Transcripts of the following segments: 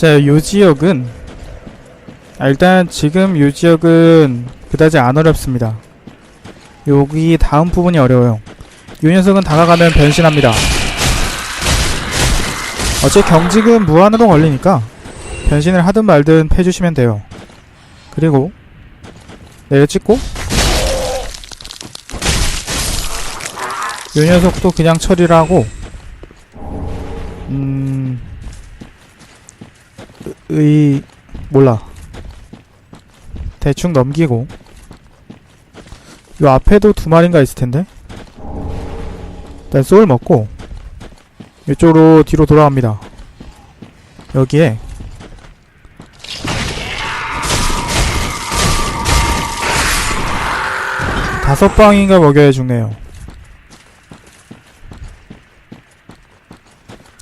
자, 요 지역은 아, 일단 지금 요 지역은 그다지 안 어렵습니다. 여기 다음 부분이 어려워요. 요 녀석은 다가가면 변신합니다. 어째 경직은 무한으로 걸리니까 변신을 하든 말든 해주시면 돼요. 그리고 내려 찍고 요 녀석도 그냥 처리를 하고 음... 의... 몰라. 대충 넘기고. 요 앞에도 두 마리인가 있을 텐데. 일단 소울 먹고 이쪽으로 뒤로 돌아갑니다. 여기에 다섯 방인가 먹여야 죽네요.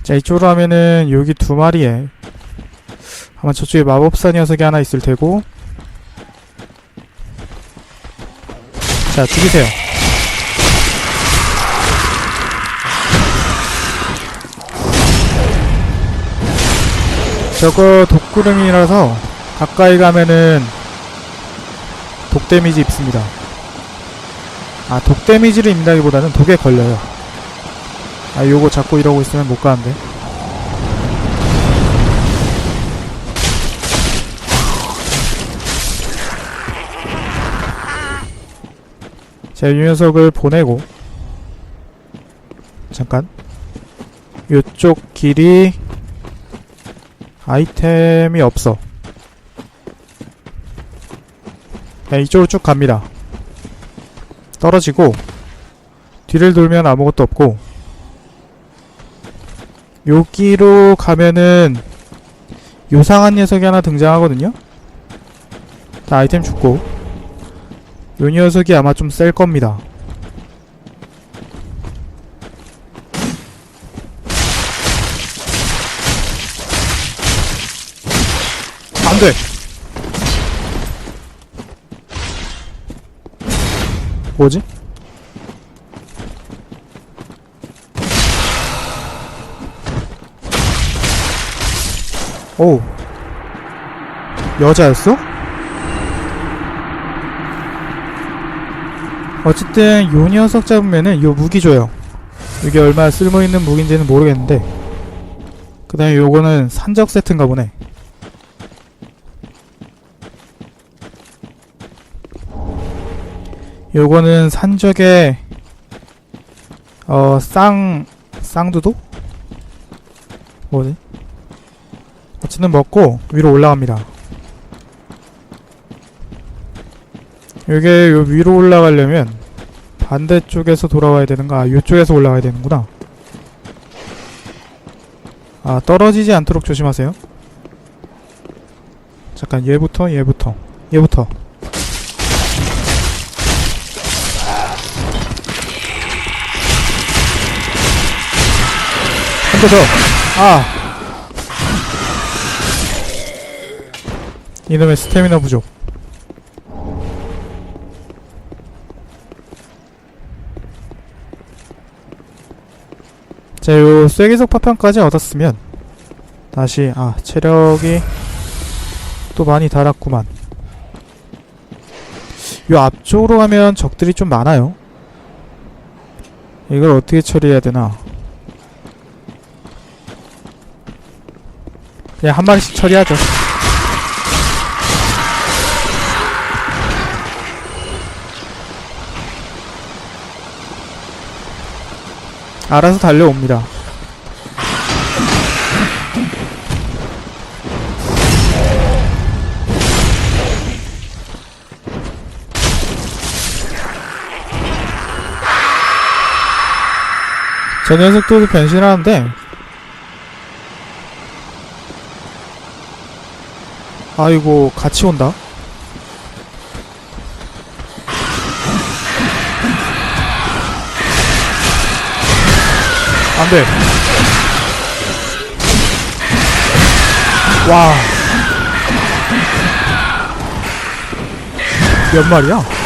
자 이쪽으로 하면은 여기 두 마리에 아마 저쪽에 마법사 녀석이 하나 있을 테고. 자 죽이세요. 저거 독구름이라서 가까이 가면은 독 데미지 입습니다. 아 독 데미지를 입는다기보다는 독에 걸려요. 아 요거 잡고 이러고 있으면 못 가는데 자, 이 녀석을 보내고 잠깐. 요쪽 길이 아이템이 없어. 야, 이쪽으로 쭉 갑니다. 떨어지고 뒤를 돌면 아무것도 없고 여기로 가면은 요상한 녀석이 하나 등장하거든요. 자, 아이템 죽고 요 녀석이 아마 좀 셀 겁니다. 안 돼! 뭐지? 오. 여자였어? 어쨌든 요 녀석 잡으면은 요 무기 줘요. 이게 얼마나 쓸모있는 무기인지는 모르겠는데 그 다음에 요거는 산적 세트인가 보네. 요거는 산적의 어, 쌍, 쌍두도? 뭐지? 어쨌든 먹고 위로 올라갑니다. 이게 요 위로 올라가려면 반대쪽에서 돌아와야 되는가? 아, 요쪽에서 올라가야 되는구나. 아, 떨어지지 않도록 조심하세요. 잠깐, 얘부터, 얘부터. 얘부터. 한 대 더. 아! 이놈의 스태미나 부족. 자, 요 쐐기석 파편까지 얻었으면 다시 아 체력이 또 많이 달았구만. 요 앞쪽으로 가면 적들이 좀 많아요. 이걸 어떻게 처리해야 되나? 그냥 한 마리씩 처리하죠. 알아서 달려옵니다. 저 녀석도 변신하는데 아이고 같이 온다 안돼 와. 몇 마리야?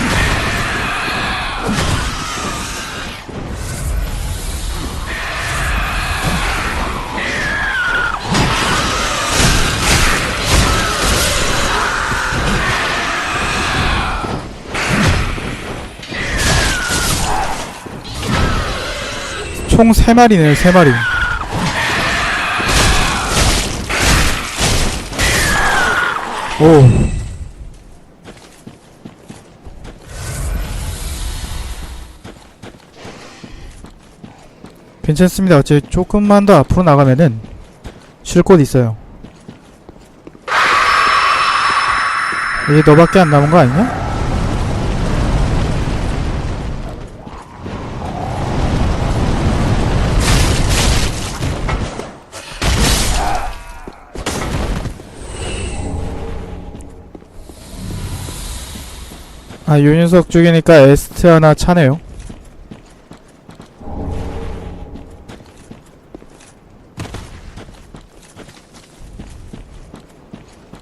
총 3마리네요 3마리. 오 괜찮습니다. 어차피 조금만 더 앞으로 나가면은 쉴 곳 있어요. 이제 너밖에 안 남은 거 아니냐? 아, 요 녀석 쪽이니까 에스트 하나 차네요.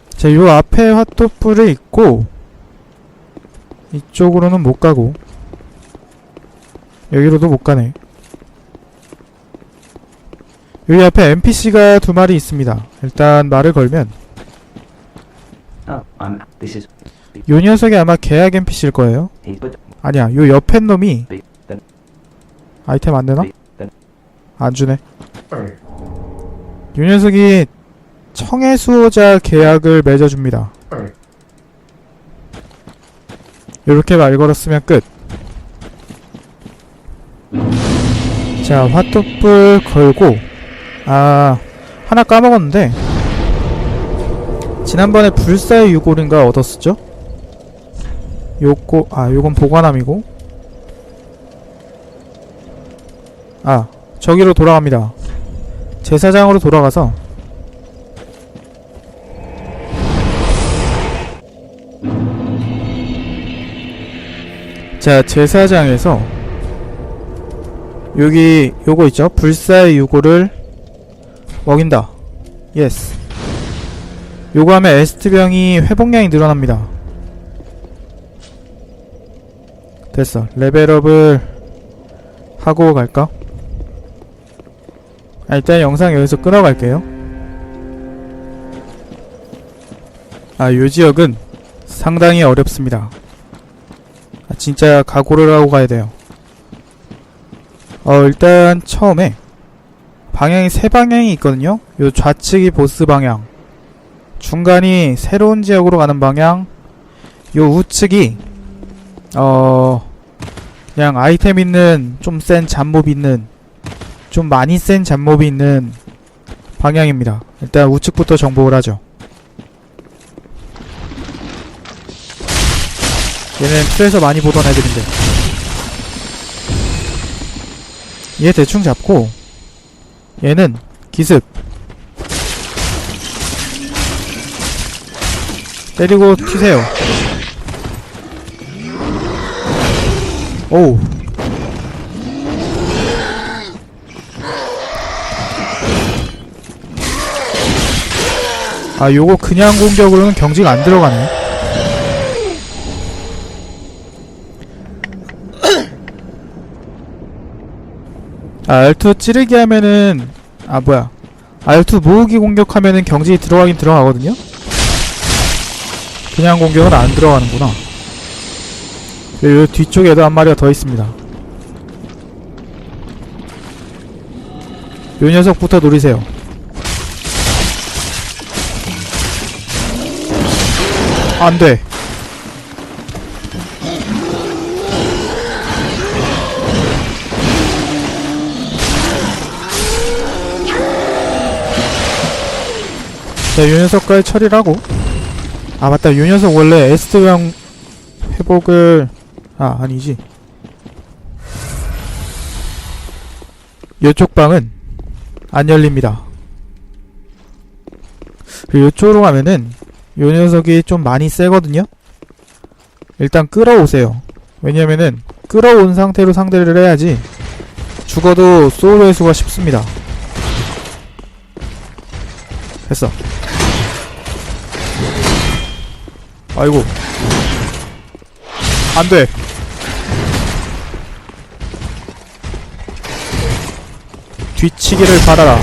자, 요 앞에 핫도불이 있고, 이쪽으로는 못 가고, 여기로도 못 가네. 여기 앞에 NPC가 두 마리 있습니다. 일단 말을 걸면, 요 녀석이 아마 계약 NPC일 거예요. 아니야, 요 옆에 놈이. 아이템 안 되나? 안 주네. 요 녀석이 청해 수호자 계약을 맺어줍니다. 요렇게 말 걸었으면 끝. 자, 화뚝불 걸고, 아, 하나 까먹었는데, 지난번에 불사의 유골인가 얻었었죠? 요거, 아, 요건 보관함이고, 아, 저기로 돌아갑니다. 제사장으로 돌아가서. 자 제사장에서 여기 요거 있죠? 불사의 유고를 먹인다. 예스 요거 하면 에스트병이 회복량이 늘어납니다 됐어 레벨업을 하고 갈까? 아, 일단 영상 여기서 끊어갈게요. 아, 요 지역은 상당히 어렵습니다. 아, 진짜 각오를 하고 가야 돼요. 어, 일단 처음에 방향이 세 방향이 있거든요. 요 좌측이 보스 방향, 중간이 새로운 지역으로 가는 방향, 요 우측이 어 그냥 아이템 있는 좀 센 잡몹 있는 좀 많이 센 잡몹이 있는 방향입니다. 일단 우측부터 정복을 하죠. 얘는 틀에서 많이 보던 애들인데. 얘 대충 잡고 얘는 기습 때리고 튀세요. 오우. 아 요거 그냥 공격으로는 경지가 안 들어가네. 아 R2 찌르기 하면은 아 뭐야. R2 모으기 공격하면은 경지 들어가긴 들어가거든요 그냥 공격은 안 들어가는구나. 요 뒤쪽에도 한 마리가 더 있습니다. 요 녀석부터 노리세요. 안돼. 자, 요 녀석까지 처리를 하고 아 맞다. 요 녀석 원래 에스트형 회복을 아 아니지. 요쪽 방은 안 열립니다. 그리고 요쪽으로 가면은 요 녀석이 좀 많이 세거든요? 일단 끌어오세요. 왜냐면은 끌어온 상태로 상대를 해야지 죽어도 소울 회수가 쉽습니다. 됐어 아이고. 안돼. 뒤치기를 받아라.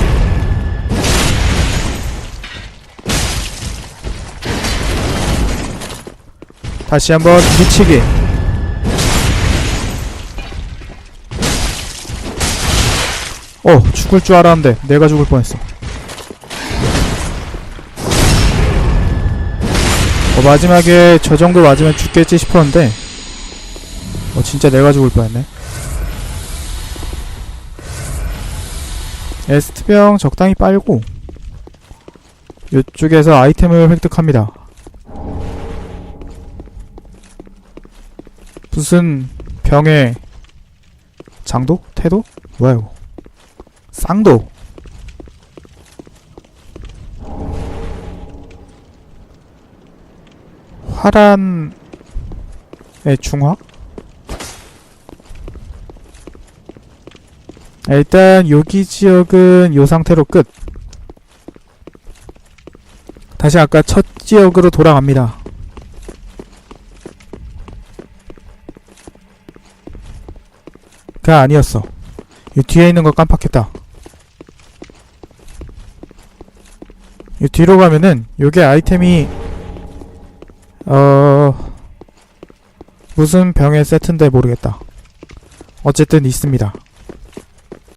다시 한번 뒤치기. 어 죽을 줄 알았는데 내가 죽을 뻔했어 어, 마지막에 저 정도 맞으면 죽겠지 싶었는데 어 진짜 내가 죽을 뻔했네 에스트병 적당히 빨고 이쪽에서 아이템을 획득합니다 무슨 병의 장도? 태도? 뭐야 이거 쌍도 화란의 중화? 일단 여기 지역은 요 상태로 끝. 다시 아까 첫 지역으로 돌아갑니다. 그 아니었어. 이 뒤에 있는 거 깜빡했다. 이 뒤로 가면은 요게 아이템이 어 무슨 병의 세트인데 모르겠다. 어쨌든 있습니다